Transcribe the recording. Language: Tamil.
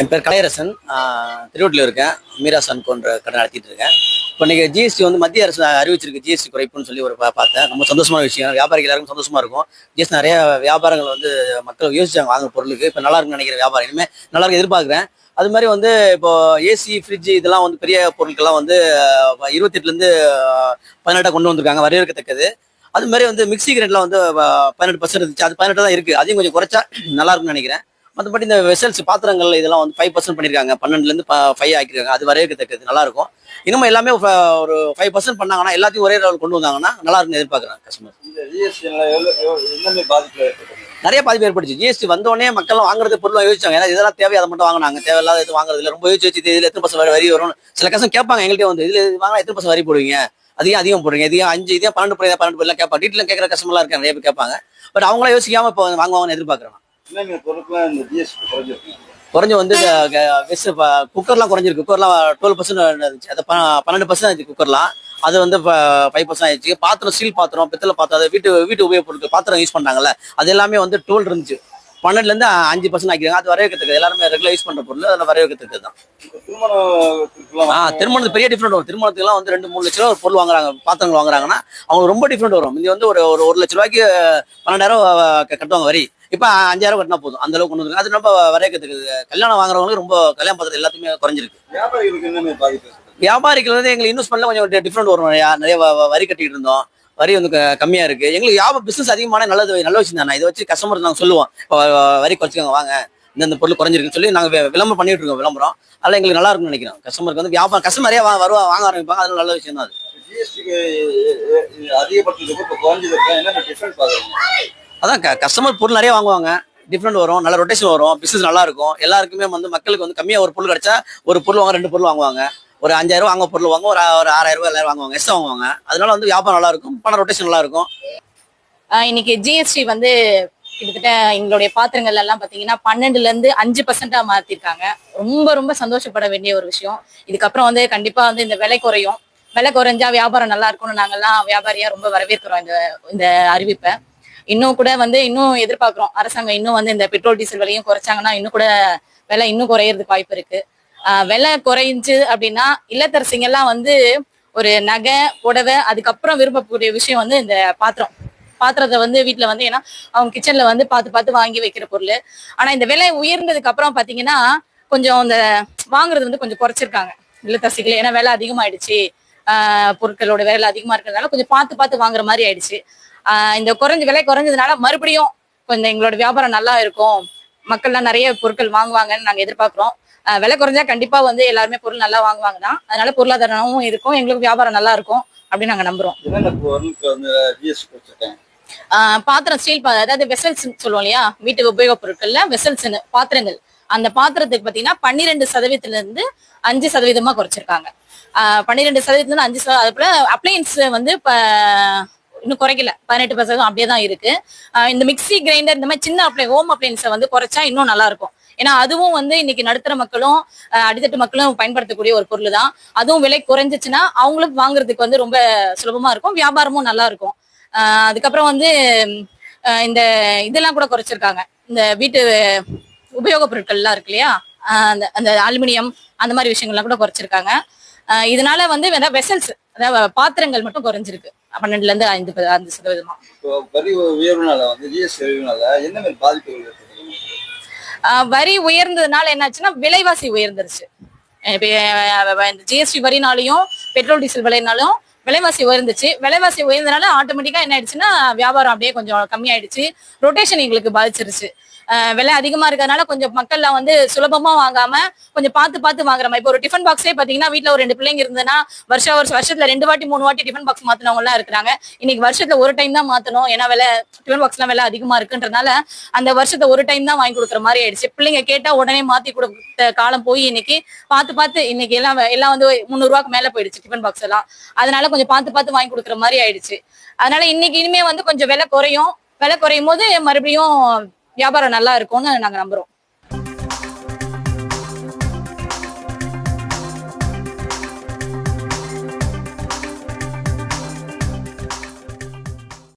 என் பேர் கலையரசன். திருவட்டில் இருக்கேன். மீரா சன்கோன்ற கடை நடத்திட்டு இருக்கேன். இப்போ நீங்கள் ஜிஎஸ்டி வந்து மத்திய அரசு அறிவிச்சிருக்கு ஜிஎஸ்டி குறைப்புன்னு சொல்லி ஒரு பார்த்தேன். ரொம்ப சந்தோஷமான விஷயம். வியாபாரிகள் எல்லாருக்கும் சந்தோஷமா இருக்கும். ஜிஎஸ்டி நிறைய வியாபாரங்கள் வந்து மக்கள் யோசிச்சாங்க வாங்குற பொருளுக்கு. இப்போ நல்லா இருக்குன்னு நினைக்கிற வியாபாரம். இனிமேல் நல்லா இருக்கு எதிர்பார்க்குறேன். அது மாதிரி வந்து இப்போ ஏசி ஃப்ரிட்ஜ் இதெல்லாம் வந்து பெரிய பொருட்கள்லாம் வந்து இருபத்தெட்டுலேருந்து பதினெட்டாக கொண்டு வந்திருக்காங்க. வரவேற்கத்தக்கது. அது மாதிரி வந்து மிக்சி கிரேட்லாம் வந்து பதினெட்டு பர்சன்ட் இருந்துச்சு. அது பதினெட்டு தான் இருக்குது அதையும் கொஞ்சம் குறைச்சா நல்லா இருக்கும்னு நினைக்கிறேன். மற்றபடி இந்த வெசல்ஸ் பாத்திரங்கள் இதெல்லாம் வந்து ஃபைவ் பர்சன்ட் பண்ணியிருக்காங்க பன்னெண்டுலேருந்து ஃபைவ் ஆக்கிருக்காங்க. அது வரவேற்கத்தக்கது நல்லா இருக்கும் இன்னமும் எல்லாமே ஒரு ஃபைவ் பர்சன்ட் பண்ணாங்கன்னா எல்லாத்தையும் ஒரே லெவல் கொண்டு வந்தாங்கன்னா நல்லா இருக்கும்னு எதிர்பார்க்குறேன் கஸ்டமர் நிறைய பாதிப்பு ஏற்பட்டுச்சு. ஜிஎஸ்டி வந்தோடனே மக்கள் வாங்குறது பொருள் யோசிச்சாங்க. ஏன்னா இதெல்லாம் தேவை அதை மட்டும் வாங்கினாங்க. தேவையில்லாத எதுவும் வாங்குறது இல்லை. ரொம்ப யோசிச்சு வச்சு இதில் எத்தனை பர்சன்ட் வரி வரும் சில கஷ்டம் கேட்பாங்க எங்கள்கிட்ட வந்து இதில் இது வாங்கினா எத்தனை பர்சன்ட் வரி போடுவீங்க? அதிகம் அதிகம் போடுங்க இதையும் அஞ்சு இதே பன்னெண்டு போய் பன்னெண்டு போய் கேட்பாங்க. வீட்டில் கேட்குற கஸ்டமர்லாம் இருக்காங்க நிறைய பேர் கேட்பாங்க. பட் அவங்களாம் யோசிக்காம இப்போ வாங்குவாங்கன்னு எதிர்பார்க்குறேன் குறைஞ்சு வந்து குக்கர்லாம் குறைஞ்சிருக்கு. குக்கர்லாம் டுவெல் பர்சன்ட் இருந்துச்சு அது பன்னெண்டு பர்சன்ட் ஆச்சு குக்கர்லாம் அது வந்து ஃபைவ் பர்சன்ட் ஆயிடுச்சு. பாத்திரம் ஸ்டீல் பாத்திரம் பித்தளை பாத்திரம் அது வீட்டு வீட்டு உபயோக பொருட்கள் பாத்திரம் யூஸ் பண்ணாங்கல்ல அது எல்லாமே வந்து டுவெல் இருந்துச்சு. பன்னெண்டுலேருந்து அஞ்சு பர்சன்ட் ஆக்கிருக்காங்க அது வரவேற்கத்தக்கது எல்லாருமே ரெகுலர் யூஸ் பண்ணுற பொருள் அதில் வரவேற்கத்தக்கது தான். ஆ திருமணத்துக்கு பெரிய டிஃப்ரெண்ட் வரும். திருமணத்துக்குலாம் வந்து ரெண்டு மூணு லட்ச ரூபா ஒரு பொருள் வாங்குறாங்க பாத்திரங்கள் வாங்குறாங்கன்னா அவங்க ரொம்ப டிஃப்ரெண்ட் வரும். இது வந்து ஒரு ஒரு லட்ச ரூபாய்க்கு பன்னெண்டாயிரம் கட்டுவாங்க வரி. இப்போ அஞ்சாயிரம் கட்டினா போதும். அந்த அளவுக்கு கொண்டு வந்து அது ரொம்ப வரவேற்கத்துக்கு கல்யாணம் வாங்குறவங்களுக்கு ரொம்ப கல்யாண பாத்திரம் எல்லாத்துமே குறைஞ்சிருக்கு. வியாபாரிகள் வந்து எங்களுக்கு இன்வெஸ்ட் பண்ணல கொஞ்சம் டிஃப்ரெண்ட் வரும் நிறையா வரி கட்டிட்டு இருந்தோம். வரி வந்து கம்மியா இருக்கு. எங்களுக்கு வியாபாரம் பிசினஸ் அதிகமான நல்லது நல்ல விஷயம் தானே. இதை வச்சு கஸ்டமர் நாங்கள் சொல்லுவோம். வரி குறைச்சிக்கோங்க வாங்க. இந்தந்த பொருள் குறைஞ்சிருக்குன்னு சொல்லி நாங்கள் விளம்பரம் பண்ணிட்டு இருக்கோம் விளம்பரம். அதெல்லாம் எங்களுக்கு நல்லா இருக்கும்னு நினைக்கிறோம். கஸ்டமருக்கு வந்து வியாபாரம் கஸ்டமர் நிறைய வருவா வாங்க ஆரம்பிப்பாங்க. அது நல்ல விஷயம் தான் அது. இப்போ குறைஞ்சதுக்கு என்னென்ன டிஃபரன்ஸ் பார்க்குறீங்க அதான் கஸ்டமர் பொருள் நிறைய வாங்குவாங்க. டிஃப்ரெண்ட் வரும் நல்ல ரொட்டேஷன் வரும் பிசினஸ் நல்லா இருக்கும் எல்லாருக்குமே வந்து மக்களுக்கு வந்து கம்மியாக ஒரு பொருள் கிடைச்சா ஒரு பொருள் வாங்க ரெண்டு பொருள் வாங்குவாங்க. ஒரு அஞ்சாயிரம் வாங்க பொருள் வாங்க ஒரு ஒரு ஆறாயிரம் ரூபாய் எல்லாரும் வாங்குவாங்க. எக்ஸ்ட்ரா வாங்குவாங்க. அதனால வந்து வியாபாரம் நல்லா இருக்கும் பண ரொட்டேஷன் நல்லா இருக்கும் இன்னைக்கு ஜிஎஸ்டி வந்து கிட்டத்தட்ட எங்களுடைய பாத்திரங்கள் எல்லாம் பாத்தீங்கன்னா பன்னெண்டுல இருந்து அஞ்சு பர்சன்டா மாத்திருக்காங்க. ரொம்ப ரொம்ப சந்தோஷப்பட வேண்டிய ஒரு விஷயம். இதுக்கப்புறம் வந்து கண்டிப்பா வந்து இந்த விலை குறையும். விலை குறைஞ்சா வியாபாரம் நல்லா இருக்கும்னு நாங்கெல்லாம் வியாபாரியா ரொம்ப வரவேற்கிறோம் இந்த இந்த அறிவிப்பை. இன்னும் கூட வந்து இன்னும் எதிர்பார்க்கிறோம். அரசாங்கம் இன்னும் வந்து இந்த பெட்ரோல் டீசல் விலையும் குறைச்சாங்கன்னா இன்னும் கூட விலை இன்னும் குறையறதுக்கு வாய்ப்பு இருக்கு. விலை குறைஞ்சு அப்படின்னா இல்லத்தரசிங்கெல்லாம் வந்து ஒரு நகை புடவை அதுக்கப்புறம் விரும்பக்கூடிய விஷயம் வந்து இந்த பாத்திரம். பாத்திரத்தை வந்து வீட்டுல வந்து ஏன்னா அவங்க கிச்சன்ல வந்து பார்த்து பார்த்து வாங்கி வைக்கிற பொருள். ஆனா இந்த விலை உயர்ந்ததுக்கு அப்புறம் பாத்தீங்கன்னா கொஞ்சம் இந்த வாங்குறது வந்து கொஞ்சம் குறைச்சிருக்காங்க இல்லத்தரசிகள். ஏன்னா விலை அதிகமாயிடுச்சு. ஆஹ் பொருட்களோட விலை அதிகமா இருக்கிறதுனால கொஞ்சம் பார்த்து பார்த்து வாங்குற மாதிரி ஆயிடுச்சு. இந்த குறைஞ்ச விலை குறைஞ்சதுனால மறுபடியும் கொஞ்சம் எங்களோட வியாபாரம் நல்லா இருக்கும். மக்கள்லாம் நிறைய பொருட்கள் வாங்குவாங்கன்னு நாங்க எதிர்பார்க்கிறோம். விலை குறைஞ்சா கண்டிப்பா வந்து எல்லாருமே பொருள் நல்லா வாங்குவாங்க தான் அதனால பொருளாதாரமும் இருக்கும் எங்களுக்கு வியாபாரம் நல்லா இருக்கும் அப்படின்னு நாங்க நம்புறோம். பாத்திரம் ஸ்டீல் அதாவது வெசல்ஸ் சொல்லுவோம் இல்லையா? வீட்டு உபயோகப் பொருட்கள்ல வெசல்ஸ் பாத்திரங்கள். அந்த பாத்திரத்துக்கு பாத்தீங்கன்னா பன்னிரெண்டு சதவீதத்துல இருந்து அஞ்சு சதவீதமா குறைச்சிருக்காங்க. ஆஹ் பன்னிரெண்டு சதவீதத்துல இருந்து அஞ்சு சதவீதம் அதுபோல அப்ளையன்ஸ் வந்து இன்னும் குறைக்கல. பதினெட்டு பர்சன்ட் அப்படியே தான் இருக்கு. இந்த மிக்சி கிரைண்டர் இந்த மாதிரி சின்ன அப்ளை ஹோம் அப்ளைன்ஸை வந்து குறைச்சா இன்னும் நல்லா இருக்கும். ஏன்னா அதுவும் வந்து இன்னைக்கு நடுத்தர மக்களும் அடித்தட்டு மக்களும் பயன்படுத்தக்கூடிய ஒரு பொருள் தான். அதுவும் விலை குறைஞ்சிச்சுன்னா அவங்களுக்கு வாங்குறதுக்கு வந்து ரொம்ப சுலபமா இருக்கும். வியாபாரமும் நல்லா இருக்கும். அதுக்கப்புறம் வந்து இந்த இதெல்லாம் கூட குறைச்சிருக்காங்க. இந்த வீட்டு உபயோகப் பொருட்கள்லாம் இருக்கு இல்லையா? அந்த அந்த அலுமினியம் அந்த மாதிரி விஷயங்கள்லாம் கூட குறைச்சிருக்காங்க. இதனால வந்து வெசல்ஸ் அதாவது பாத்திரங்கள் மட்டும் குறைஞ்சிருக்கு. பன்னெண்டுல இருந்து ஐந்து ஐந்து சதவீதமா. வரி உயர்வுனால வந்து ஜிஎஸ்டி உயர்வுனால என்ன மாதிரி பாதிப்புகள் வரி உயர்ந்ததுனால என்னாச்சுன்னா விலைவாசி உயர்ந்துருச்சு. இந்த ஜிஎஸ்டி வரினாலையும் பெட்ரோல் டீசல் விலைனாலும் விலைவாசி உயர்ந்துச்சு. விலைவாசி உயர்ந்தனால ஆட்டோமேட்டிக்கா என்ன ஆயிடுச்சுன்னா வியாபாரம் அப்படியே கொஞ்சம் கம்மியாயிடுச்சு. ரொட்டேஷன் எங்களுக்கு பாதிச்சிருச்சு. விலை அதிகமா இருக்கிறதுனால கொஞ்சம் மக்கள்லாம் வந்து சுலபமா வாங்காம கொஞ்சம் பார்த்து பார்த்து வாங்குற மாதிரி. இப்போ ஒரு டிஃபன் பாக்ஸே பாத்தீங்கன்னா வீட்டுல ஒரு ரெண்டு பிள்ளைங்க இருந்ததுன்னா வருஷம் வருஷம் வருஷத்துல ரெண்டு வாட்டி மூணு வாட்டி டிஃபன் பாக்ஸ் மாத்தினவங்க எல்லாம் இருக்கிறாங்க. இன்னைக்கு வருஷத்துல ஒரு டைம் தான் மாத்தணும். ஏன்னா விலை டிஃபன் பாக்ஸ்லாம் விலை அதிகமா இருக்குன்றதுனால அந்த வருஷத்தை ஒரு டைம் தான் வாங்கி கொடுக்குற மாதிரி ஆயிடுச்சு. பிள்ளைங்க கேட்டா உடனே மாத்தி கொடுத்த காலம் போய் இன்னைக்கு பார்த்து பார்த்து இன்னைக்கு எல்லாம் எல்லாம் வந்து முந்நூறு ரூபாய்க்கு மேல போயிடுச்சு டிஃபன் பாக்ஸ் எல்லாம். அதனால கொஞ்சம் பார்த்து பார்த்து வாங்கி கொடுக்குற மாதிரி ஆயிடுச்சு. அதனால இன்னைக்கு இனிமே வந்து கொஞ்சம் விலை குறையும். விலை குறையும் போது மறுபடியும் வியாபாரம் நல்லா இருக்கும்னு நாங்க நம்புறோம்.